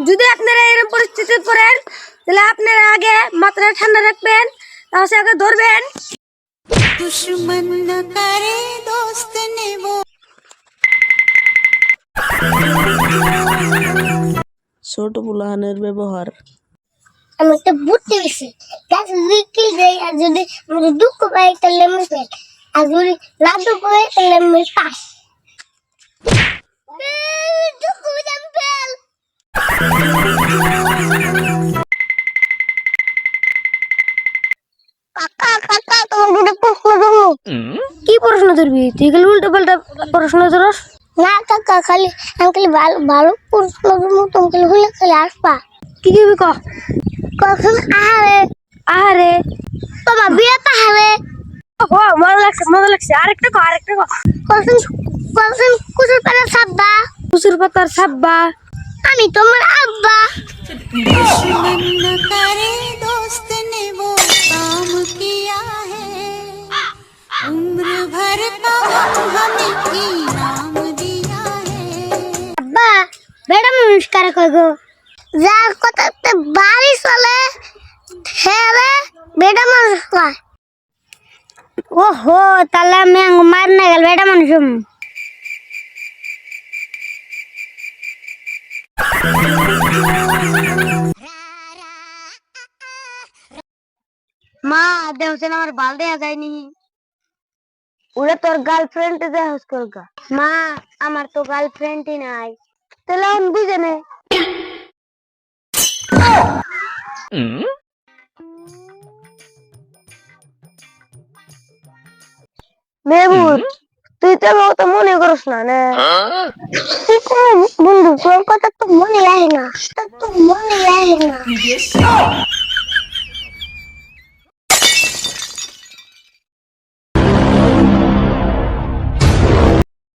যদি আপনারা এরকম পরিস্থিতি পড়েন তাহলে আপনারা আগে মাথাটা ঠান্ডা রাখবেন তাহলে আগে ধরবেন। ছোট পুলাহানের ব্যবহার। আমি একটা বুঝতে পেরেছি গাছ বিক্রি দেয় আর যদি আমি দুঃখ পাই তাহলে আমি আর যদি না দুঃখ পাই তাহলে আমি পাস দুঃখ কি প্রশ্ন ধরবি? তুই গেলে উল্টো পাল্টা প্রশ্ন ধরস? না কাকা খালি আমি খালি ভালো ভালো প্রশ্ন দেবো তুমি খালি হলে খালি আসবা। কি দিবি ক? কখন আহারে? আহারে। তোমার বিয়ে পাহাড়ে ও মজা লাগছে মজা লাগছে। আরেকটা ক আরেকটা ক। কখন কখন কুসুর পাড়া সাব্বা কুসুর পাতার সাব্বা আমি তোমার আব্বা। আব্বা, বেড়া মানুষ কারা কই গো। যার কথাতে বাড়ি চলে হেরে বেড়া মানুষ কয়। ওহো, তাহলে আমি মার গেল, বেড়া মানুষ মা দেখছেন আমার বাল দেয়া যায়নি। ওরা তোর গার্লফ্রেন্ড দেয়া করগা মা আমার তো গার্লফ্রেন্ডই নাই। তাহলে এখন বুঝে নে মেহবুব। তুই তো কথা মনে করস না না। বন্ধু, তোর কথা তো মনে লাগে না। তো মনে লাগে না।